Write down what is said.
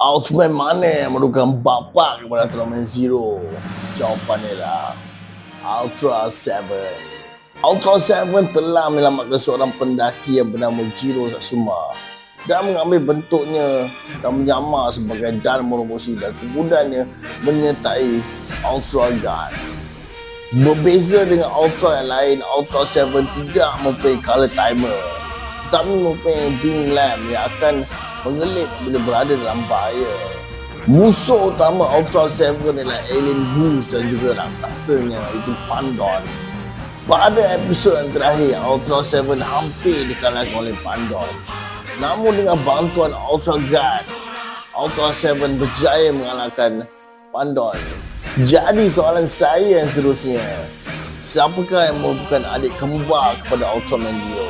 Ultraman mana yang merupakan bapa kepada Ultraman Zero? Jawapannya lah Ultra 7. Ultra 7 telah menyelamatkan seorang pendaki yang bernama Jiro Satsuma dan mengambil bentuknya dan menyamar sebagai Dan Moroboshi dan kemudiannya menyertai Ultra God. Berbeza dengan Ultra yang lain, Ultra 7 tidak mempunyai color timer tetapi mempunyai beam lamp yang akan mengelip bila berada dalam bahaya. Musuh utama Ultra 7 adalah Alien Goose dan juga raksasanya iaitu Pandon. Pada episod yang terakhir, Ultra 7 hampir dikalahkan oleh Pandon. Namun dengan bantuan Ultra God, Ultra 7 berjaya mengalahkan Pandon. Jadi soalan saya yang seterusnya, siapakah yang merupakan adik kembar kepada Ultraman Dio?